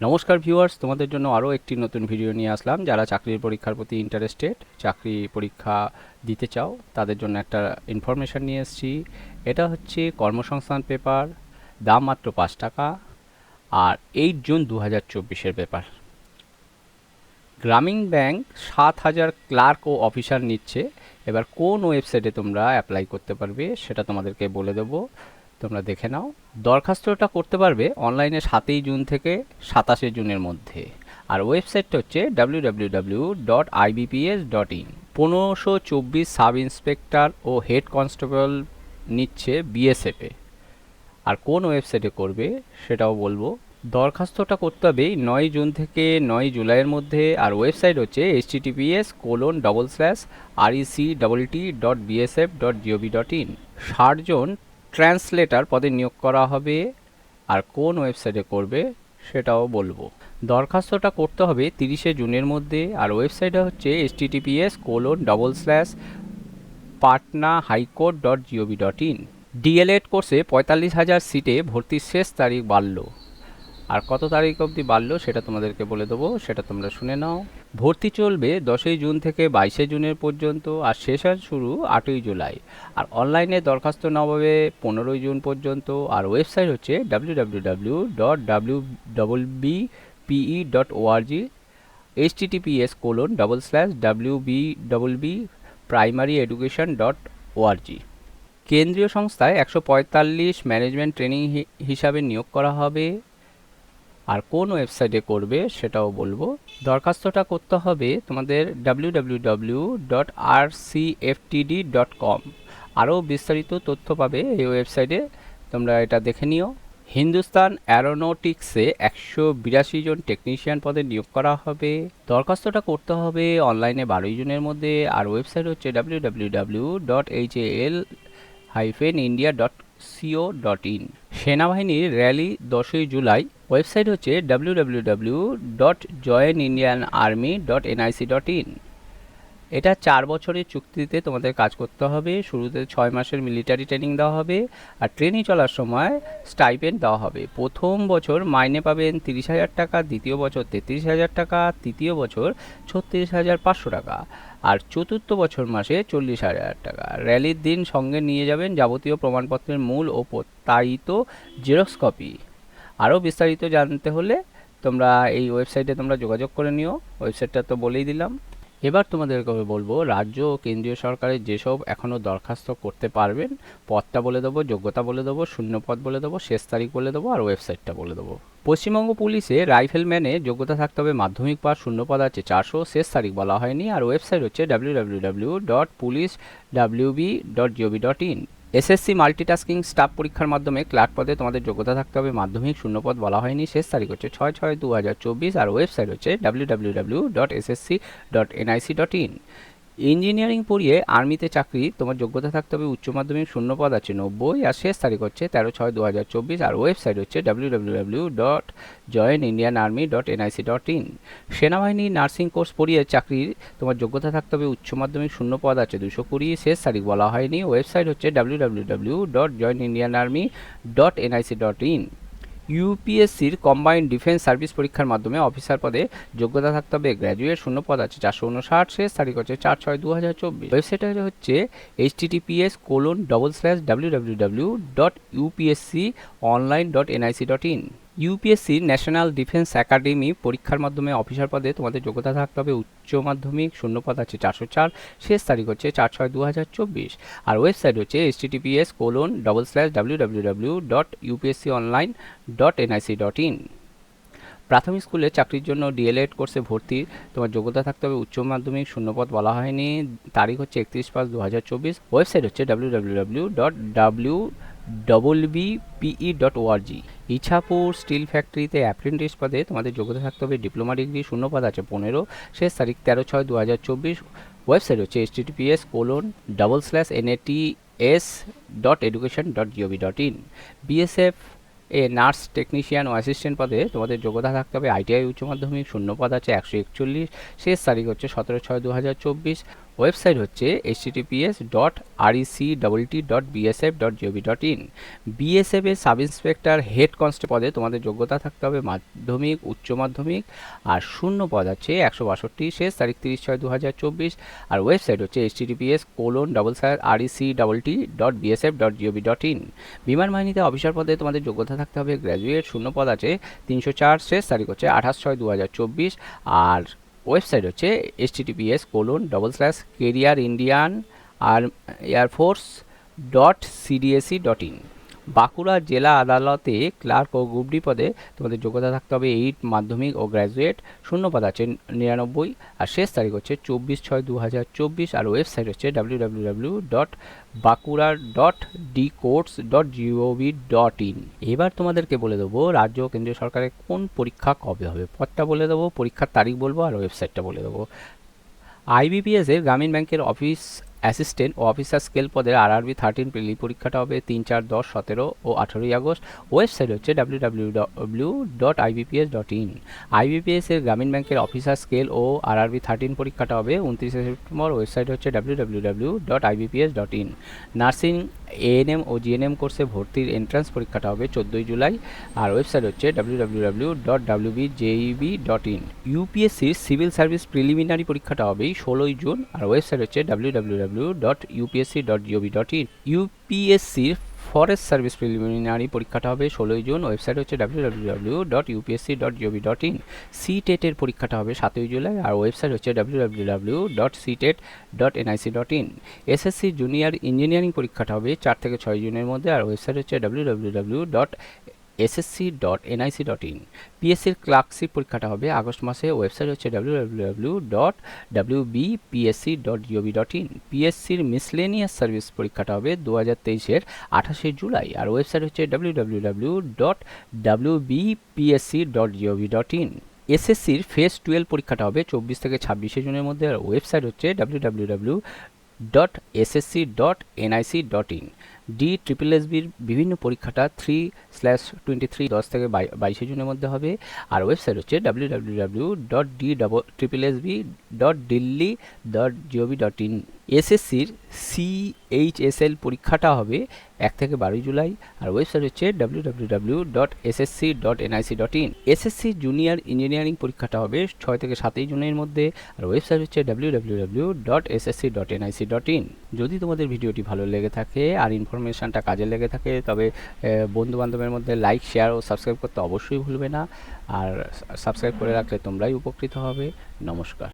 নমস্কার ভিউয়ার্স, তোমাদের জন্য আরও একটি নতুন ভিডিও নিয়ে আসলাম। যারা চাকরির পরীক্ষার প্রতি ইন্টারেস্টেড চাকরি পরীক্ষা দিতে চাও, তাদের জন্য একটা ইনফরমেশান নিয়ে এসেছি। এটা হচ্ছে কর্মসংস্থান পেপার দাম মাত্র পাঁচ টাকা আর এইট জুন দু হাজার চব্বিশের পেপার গ্রামীণ ব্যাংক সাত হাজার ক্লার্ক ও অফিসার নিচ্ছে। এবার কোন ওয়েবসাইটে তোমরা অ্যাপ্লাই করতে পারবে সেটা তোমাদেরকে বলে দেবো। তোমরা দেখে নাও। দরখাস্তটা করতে পারবে অনলাইনে সাতই জুন থেকে সাতাশে জুনের মধ্যে। আর ওয়েবসাইটটা হচ্ছে W W W dot IBPS dot in পনেরোশো চব্বিশ সাব ইন্সপেক্টর ও হেড কনস্টেবল নিচ্ছে বিএসএফে আর কোন ওয়েবসাইটে করবে সেটাও বলব। দরখাস্তটা করতে হবে নয় জুন থেকে নয় জুলাইয়ের মধ্যে। আর ওয়েবসাইট হচ্ছে https colon double slash REC double T dot BSF dot GOV dot in ষাটজন translator পদে নিয়োগ করা হবে আর কোন ওয়েবসাইটে করবে সেটাও বলব। দরখাস্তটা করতে হবে তিরিশে জুনের মধ্যে আর ওয়েবসাইটটা হচ্ছে https colon double slash Patna high court dot GOV dot in DElEd কোর্সে পঁয়তাল্লিশ হাজার সিটে ভর্তির শেষ তারিখ বাড়ল। আর কত তারিখ অবধি বাড়লো সেটা তোমাদেরকে বলে দেবো, সেটা তোমরা শুনে নাও। ভর্তি চলবে দশই জুন থেকে বাইশে জুনের পর্যন্ত আর শেষ হয় শুরু আটই জুলাই। আর অনলাইনে দরখাস্ত নেওয়া পনেরোই জুন পর্যন্ত। আর ওয়েবসাইট হচ্ছে W W W dot W double B PE dot ORG https colon double slash W B double B primary education dot ORG কেন্দ্রীয় সংস্থায় একশো পঁয়তাল্লিশ ম্যানেজমেন্ট ট্রেনিং হিসাবে নিয়োগ করা হবে। আর কোন ওয়েবসাইটে করবে সেটাও বলব। দরখাস্তটা করতে হবে তোমাদের W dot R dot com আরও বিস্তারিত তথ্য পাবে এই ওয়েবসাইটে। তোমরা এটা দেখে নিও। হিন্দুস্তান অ্যারোনটিক্সে একশো বিরাশি জন টেকনিশিয়ান পদে নিয়োগ করা হবে। দরখাস্তটা করতে হবে অনলাইনে বারোই জনের মধ্যে। আর ওয়েবসাইট হচ্ছে W W W dot H L hyphen India dot CO dot in সেনাবাহিনীর র্যালি দশই জুলাই ওয়েবসাইট হচ্ছে W W dot join Indian army dot dot in এটা চার বছরের চুক্তিতে তোমাদের কাজ করতে হবে, শুরুতে ছয় মাসের মিলিটারি ট্রেনিং দেওয়া হবে আর ট্রেনিং চলার সময় স্টাইপেন্ড দেওয়া হবে। প্রথম বছর মাইনে পাবেন তিরিশ হাজার টাকা, দ্বিতীয় বছর তেত্রিশ হাজার টাকা, তৃতীয় বছর ছত্রিশ হাজার পাঁচশো টাকা আর চতুর্থ বছর মাসে চল্লিশ হাজার টাকা। র্যালির দিন সঙ্গে নিয়ে যাবেন যাবতীয় প্রমাণপত্রের মূল ও প্রত্যায়িত জেরক্স কপি আরও বিস্তারিত জানতে হলে তোমরা এই ওয়েবসাইটে তোমরা যোগাযোগ করে নিও। ওয়েবসাইটটা তো বলেই দিলাম। এবার তোমাদেরকে বলব, রাজ্য ও কেন্দ্রীয় সরকারের যেসব এখনও দরখাস্ত করতে পারবেন পদটা বলে দেবো, যোগ্যতা বলে দেবো শূন্য পদ বলে দেবো, শেষ তারিখ বলে দেবো আর ওয়েবসাইটটা বলে দেবো। পশ্চিমবঙ্গ পুলিশে রাইফেলম্যানে যোগ্যতা থাকতে হবে, মাধ্যমিক পাস শূন্য পদ আছে চারশো, শেষ তারিখ বলা হয়নি। আর ওয়েবসাইট হচ্ছে W W W dot police WB dot GOV dot in SSC multitasking staff পরীক্ষার মাধ্যমে ক্লার্ক পদে তোমাদের যোগ্যতা থাকতে হবে। মাধ্যমিক শূন্যপদ বলা হয়নি। শেষ তারিখ হচ্ছে ছয় ছয় দু হাজার চব্বিশ। আর ওয়েবসাইট হচ্ছে W W W dot SSC dot NIC dot in engineering পড়িয়ে আর্মিতে চাকরি, তোমার যোগ্যতা থাকতে হবে উচ্চ মাধ্যমিক, শূন্য পদ আছে নব্বই, আর শেষ তারিখ হচ্ছে তেরো ছয় দু হাজার চব্বিশ, আর ওয়েবসাইট হচ্ছে W W W dot join Indian army dot NIC dot in সেনাবাহিনী নার্সিং কোর্স পড়িয়ে চাকরির, তোমার যোগ্যতা থাকতে হবে উচ্চ মাধ্যমিক, শূন্য পদ আছে দুশো কুড়ি, শেষ তারিখ বলা হয়নি, ওয়েবসাইট হচ্ছে W W W dot join Indian army dot NIC dot in ইউপিএসসির combined defence service পরীক্ষার মাধ্যমে অফিসার পদে যোগ্যতা থাকতে হবে। গ্র্যাজুয়েট শূন্য পদ আছে চারশো উনষাট, শেষ তারিখ হচ্ছে চার ছয় দু হাজার চব্বিশ। ওয়েবসাইট হচ্ছে HTTPS colon double slash W W W dot UPSC online dot NIC dot in ইউপিএসসির national defence academy পরীক্ষার মাধ্যমে অফিসার পদে তোমাদের যোগ্যতা থাকতে হবে উচ্চ মাধ্যমিক শূন্য পদ আছে চারশো চার, শেষ তারিখ হচ্ছে চার ছয় দু হাজার চব্বিশ। আর ওয়েবসাইট হচ্ছে https colon double slash W W W dot UPSC online dot NIC dot in প্রাথমিক স্কুলে চাকরির জন্য ডিএলএড কোর্সে ভর্তি, তোমার যোগ্যতা থাকতে হবে উচ্চ মাধ্যমিক, শূন্যপদ বলা হয়নি, তারিখ হচ্ছে একত্রিশ পাঁচ দু হাজার চব্বিশ। ওয়েবসাইট হচ্ছে W W W dot W double B PE dot ORG Ichhapur steel ফ্যাক্টরিতে অ্যাপ্রেন্টিস পদে তোমাদের যোগ্যতা থাকতে হবে, ডিপ্লোমা ডিগ্রি শূন্য পদ আছে পনেরো, শেষ তারিখ তেরো ছয় দু হাজার চব্বিশ। ওয়েবসাইট হচ্ছে https colon double slash NAT S dot education dot GOV dot in BSF A nurse, technician ও অ্যাসিস্ট্যান্ট পদে তোমাদের যোগ্যতা থাকতে হবে, আইটিআই উচ্চ মাধ্যমিক শূন্য পদ আছে একশো একচল্লিশ। শেষ তারিখ হচ্ছে সতেরো ছয় দু হাজার চব্বিশ। ওয়েবসাইট হচ্ছে https dot REC double T dot BSF dot GOV dot in BSF এর সাব ইন্সপেক্টর হেড কনস্টেবল পদে তোমাদের যোগ্যতা থাকতে হবে মাধ্যমিক, উচ্চ মাধ্যমিক, আর শূন্য পদ আছে একশো বাষট্টি। শেষ তারিখ তিরিশ ছয় দু হাজার চব্বিশ। আর ওয়েবসাইট হচ্ছে https colon double sir REC double T dot BSF dot GOV dot in বিমান বাহিনীতে অফিসার পদে তোমাদের যোগ্যতা থাকতে হবে গ্র্যাজুয়েট, শূন্য পদ আছে তিনশো চার। শেষ তারিখ হচ্ছে আঠাশ ছয় দু হাজার চব্বিশ। আর ওয়েবসাইট হচ্ছে TPS colon double slash career Indian R air force dot CDAC dot in Bankura জেলা আদালতে ক্লার্ক ও গ্রুপ ডি পদে তোমাদের যোগ্যতা থাকতে হবে এইট, মাধ্যমিক ও গ্র্যাজুয়েট। শূন্য পদ আছে নিরানব্বই। আর শেষ তারিখ হচ্ছে চব্বিশ ছয় দু হাজার চব্বিশ। আর ওয়েবসাইট হচ্ছে W W W dot Bankura dot D courts dot GOV dot in এবার তোমাদেরকে বলে দেবো, রাজ্য কেন্দ্রীয় সরকারের কোন পরীক্ষা কবে হবে? পদটা বলে দেবো, পরীক্ষার তারিখ বলব, আর ওয়েবসাইটটা বলে দেবো। আইবিপিএসের গ্রামীণ ব্যাংকের অফিস অ্যাসিস্ট্যান্ট ও অফিসার স্কেল পদের আরআরবি থার্টিন প্রিলি পরীক্ষাটা হবে তিন চার দশ সতেরো ও আঠেরোই আগস্ট। ওয়েবসাইট হচ্ছে W W W dot IBPS dot in IBPS এর গ্রামীণ ব্যাংকের অফিসার স্কেল ও আরআরবি থার্টিন পরীক্ষাটা হবে উনত্রিশে সেপ্টেম্বর। ওয়েবসাইট হচ্ছে W W W dot IBPS dot in nursing ANM O GNM কোর্সে ভর্তির এন্ট্রান্স পরীক্ষাটা হবে চোদ্দোই জুলাই। আর ওয়েবসাইট হচ্ছে W W W W W dot WB JEB dot in ইউপিএসসির civil service preliminary পরীক্ষাটা হবে ষোলোই জুন। আর ওয়েবসাইট হচ্ছে W W W W W dot UPSC dot GOV dot in ইউপিএসসির forest service preliminary পরীক্ষাটা হবে ষোলোই জুন। ওয়েবসাইট হচ্ছে W W dot UPSC dot GOV dot in C টেটের পরীক্ষাটা হবে সাতই জুলাই আর ওয়েবসাইট হচ্ছে W W W dot C TET dot NIC dot in SSC junior engineering পরীক্ষাটা হবে চার থেকে ছয় জুনের মধ্যে আর ওয়েবসাইট হচ্ছে W W W dot SSC dot NIC dot in. পিএসসির clerkship পরীক্ষাটা হবে আগস্ট মাসে। ওয়েবসাইট হচ্ছে W dot W B PSC dot GOV dot in পিএসসির miscellaneous service পরীক্ষাটা হবে দু হাজার তেইশের আঠাশে জুলাই। আর ওয়েবসাইট হচ্ছে W W W dot W B PSC dot GOV dot in এসএসসির ফেস টুয়েলভ পরীক্ষাটা হবে চব্বিশ থেকে ছাব্বিশে জুনের মধ্যে। আর ওয়েবসাইট হচ্ছে W W W dot SSC dot NIC dot in D triple এসবির বিভিন্ন পরীক্ষাটা থ্রি স্ল্যাশ টোয়েন্টি থ্রি দশ থেকে বাইশে জুনের মধ্যে হবে। আর ওয়েবসাইট হচ্ছে W W W dot D double triple SB dot Delhi dot GOV dot in এসএসসির সিএইচএসএল পরীক্ষাটা হবে এক থেকে বারোই জুলাই, আর ওয়েবসাইট হচ্ছে W W W dot SSC dot NIC dot in SSC junior engineering পরীক্ষাটা হবে ছয় থেকে সাতই জুনের মধ্যে, আর ওয়েবসাইট হচ্ছে W W W dot SSC dot NIC dot in যদি তোমাদের ভিডিওটি ভালো লেগে থাকে আর ইনফরমেশানটা কাজে লেগে থাকে, তবে বন্ধু বান্ধবের মধ্যে লাইক, শেয়ার ও সাবস্ক্রাইব করতে অবশ্যই ভুলবে না, আর সাবস্ক্রাইব করে রাখলে তোমরাই উপকৃত হবে। নমস্কার।